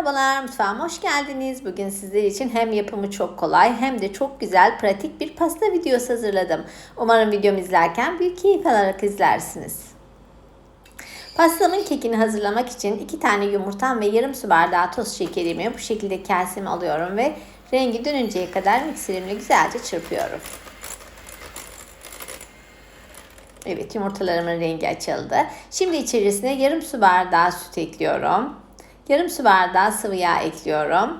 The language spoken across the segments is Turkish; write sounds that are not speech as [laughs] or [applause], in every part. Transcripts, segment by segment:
Merhabalar mutfağıma hoş geldiniz. Bugün sizler için hem yapımı çok kolay hem de çok güzel pratik bir pasta videosu hazırladım. Umarım videomu izlerken bir keyif alarak izlersiniz. Pastamın kekini hazırlamak için 2 tane yumurtam ve yarım su bardağı toz şekerimi bu şekilde kaseme alıyorum ve rengi dönünceye kadar mikserimle güzelce çırpıyorum. Evet yumurtalarımın rengi açıldı. Şimdi içerisine yarım su bardağı süt ekliyorum. Yarım su bardağı sıvı yağ ekliyorum.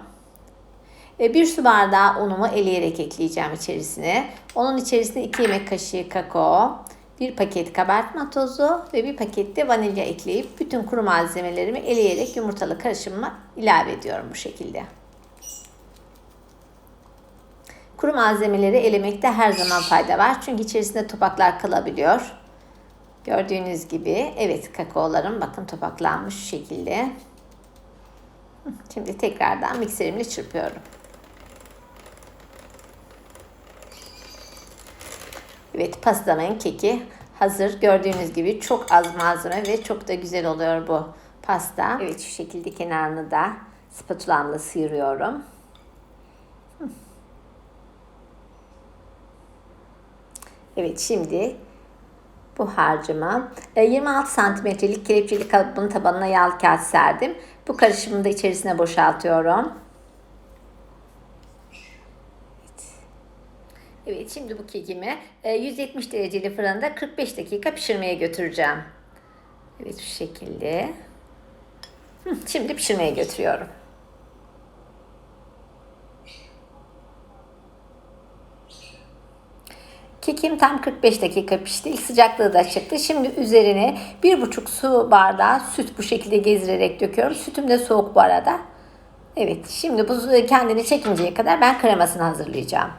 Ve bir su bardağı unumu eleyerek ekleyeceğim içerisine. Onun içerisine 2 yemek kaşığı kakao, bir paket kabartma tozu ve bir paket de vanilya ekleyip bütün kuru malzemelerimi eleyerek yumurtalı karışımıma ilave ediyorum bu şekilde. Kuru malzemeleri elemekte her zaman fayda var. Çünkü içerisinde topaklar kalabiliyor. Gördüğünüz gibi evet kakaolarım bakın topaklanmış şu şekilde. Şimdi tekrardan mikserimle çırpıyorum. Evet pastamın keki hazır. Gördüğünüz gibi çok az malzeme ve çok da güzel oluyor bu pasta. Evet şu şekilde kenarını da spatulamla sıyırıyorum. Evet şimdi bu harcıma 26 santimetrelik kelepçeli kalıbın tabanına yağlı kağıt serdim. Bu karışımı da içerisine boşaltıyorum. Evet. Evet şimdi bu kekimi 170 e, dereceli fırında 45 dakika pişirmeye götüreceğim. Evet şu şekilde. Şimdi pişirmeye götürüyorum. Kekim tam 45 dakika pişti. İlk sıcaklığı da çıktı. Şimdi üzerine 1,5 su bardağı süt bu şekilde gezdirerek döküyorum. Sütüm de soğuk bu arada. Evet şimdi bu kendini çekinceye kadar ben kremasını hazırlayacağım.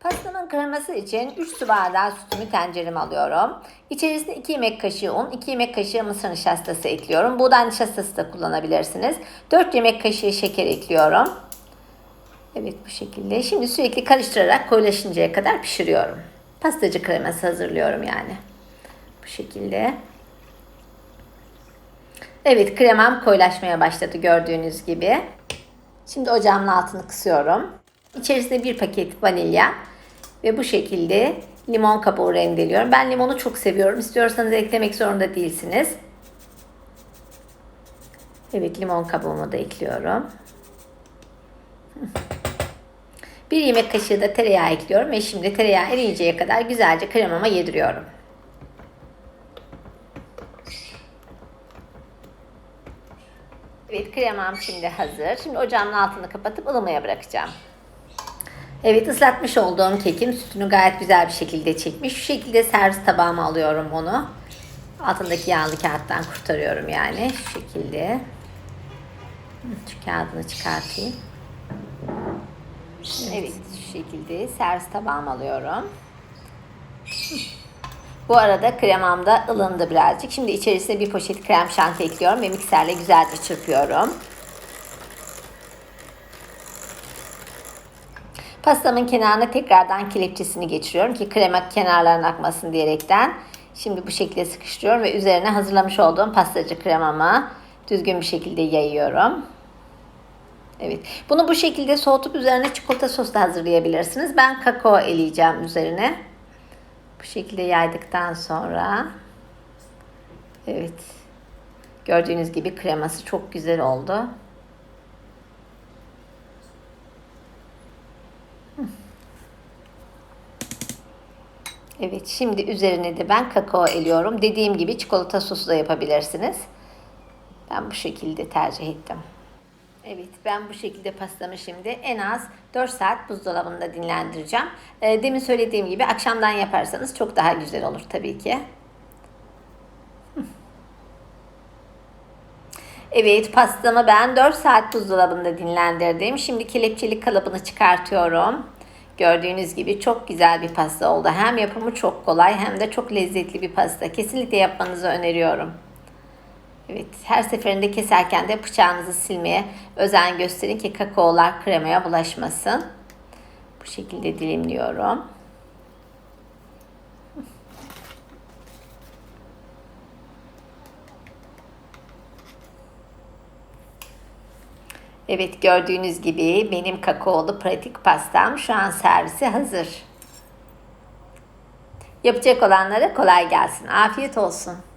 Pastamın kreması için 3 su bardağı sütümü tencereme alıyorum. İçerisine 2 yemek kaşığı un, 2 yemek kaşığı mısır nişastası ekliyorum. Buğday nişastası da kullanabilirsiniz. 4 yemek kaşığı şeker ekliyorum. Evet bu şekilde. Şimdi sürekli karıştırarak koyulaşıncaya kadar pişiriyorum. Pastacı kreması hazırlıyorum yani. Bu şekilde. Evet kremam koyulaşmaya başladı gördüğünüz gibi. Şimdi ocağımın altını kısıyorum. İçerisine bir paket vanilya ve bu şekilde limon kabuğu rendeliyorum. Ben limonu çok seviyorum. İstiyorsanız eklemek zorunda değilsiniz. Evet limon kabuğumu da ekliyorum. Bir yemek kaşığı da tereyağı ekliyorum ve şimdi tereyağı eriyeceğe kadar güzelce kremama yediriyorum. Evet kremam şimdi hazır. Şimdi ocağımın altını kapatıp ılımaya bırakacağım. Evet ıslatmış olduğum kekim sütünü gayet güzel bir şekilde çekmiş. Şu şekilde servis tabağıma alıyorum onu. Altındaki yağlı kağıttan kurtarıyorum yani. Şu şekilde. Şu kağıdını çıkartayım. Evet şu şekilde servis tabağıma alıyorum. Bu arada kremam da ılındı birazcık. Şimdi içerisine bir poşet krem şanti ekliyorum ve mikserle güzelce çırpıyorum. Pastamın kenarına tekrardan kelepçesini geçiriyorum ki krema kenarlarına akmasın diyerekten. Şimdi bu şekilde sıkıştırıyorum ve üzerine hazırlamış olduğum pastacı kremamı düzgün bir şekilde yayıyorum. Evet. Bunu bu şekilde soğutup üzerine çikolata sos da hazırlayabilirsiniz. Ben kakao eleyeceğim üzerine. Bu şekilde yaydıktan sonra evet. Gördüğünüz gibi kreması çok güzel oldu. Evet şimdi üzerine de ben kakao eliyorum. Dediğim gibi çikolata sosu da yapabilirsiniz. Ben bu şekilde tercih ettim. Evet ben bu şekilde pastamı şimdi en az 4 saat buzdolabında dinlendireceğim. Ee, demin söylediğim gibi akşamdan yaparsanız çok daha güzel olur tabii ki. [laughs] Evet pastamı ben 4 saat buzdolabında dinlendirdim. Şimdi kelepçeli kalıbını çıkartıyorum. Gördüğünüz gibi çok güzel bir pasta oldu. Hem yapımı çok kolay hem de çok lezzetli bir pasta. Kesinlikle yapmanızı öneriyorum. Evet, her seferinde keserken de bıçağınızı silmeye özen gösterin ki kakaolar kremaya bulaşmasın. Bu şekilde dilimliyorum. Evet gördüğünüz gibi benim kakaolu pratik pastam şu an servise hazır. Yapacak olanlara kolay gelsin. Afiyet olsun.